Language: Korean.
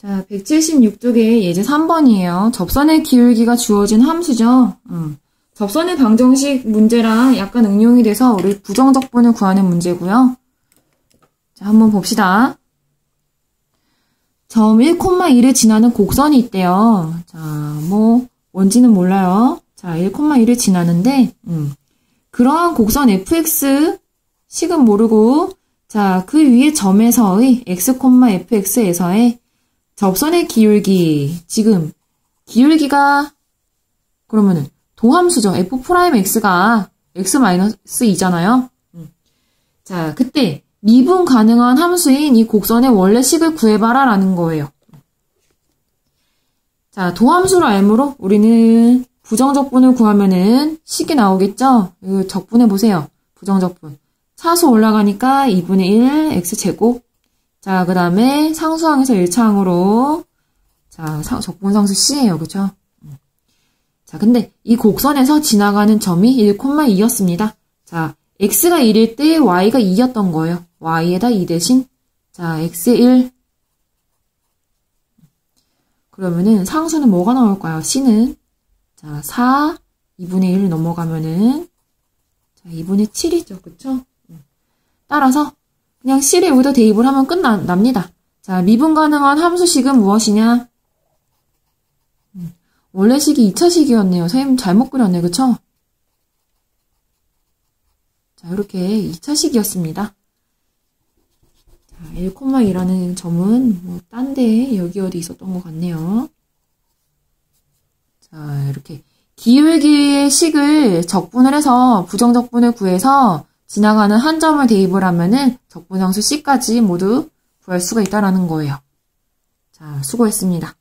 자, 176쪽에 예제 3번이에요. 접선의 기울기가 주어진 함수죠. 음. 접선의 방정식 문제랑 약간 응용이 돼서 우리 부정적분을 구하는 문제고요. 자, 한번 봅시다. 점 1,1을 지나는 곡선이 있대요. 자, 뭐 뭔지는 몰라요. 자, 1,1을 지나는데 음. 그러한 곡선 fx 식은 모르고 자, 그 위에 점에서의 x, fx에서의 접선의 기울기 지금 기울기가 그러면은 도함수죠. f'(x가 x-2잖아요. 음. 자, 그때 미분 가능한 함수인 이 곡선의 원래 식을 구해봐라 라는 거예요. 자, 도함수로 알므로 우리는 부정적분을 구하면은 식이 나오겠죠? 이거 적분해 보세요. 부정적분. 차수 올라가니까 2분의 1 x제곱. 자, 그 다음에 상수항에서 1차항으로 자, 적분상수 C예요. 그쵸? 자, 근데 이 곡선에서 지나가는 점이 1,2였습니다. 자, x가 1일 때 y가 2였던 거예요. y에다 2 대신 자, x 1 그러면은 상수는 뭐가 나올까요? c는 자, 4 2분의 1 넘어가면은 자, 2분의 7이죠. 그쵸? 따라서 그냥 C를 여기다 대입을 하면 끝납니다. 자, 미분 가능한 함수식은 무엇이냐? 음, 원래 식이 2차식이었네요. 선생님 잘못 그렸네. 그쵸? 자, 이렇게 2차식이었습니다. 자, 1,2라는 점은 뭐 딴데 여기 어디 있었던 것 같네요. 자, 이렇게 기울기의 식을 적분을 해서 부정적분을 구해서 지나가는 한 점을 대입을 하면은 적분상수 C까지 모두 구할 수가 있다라는 거예요. 자, 수고했습니다.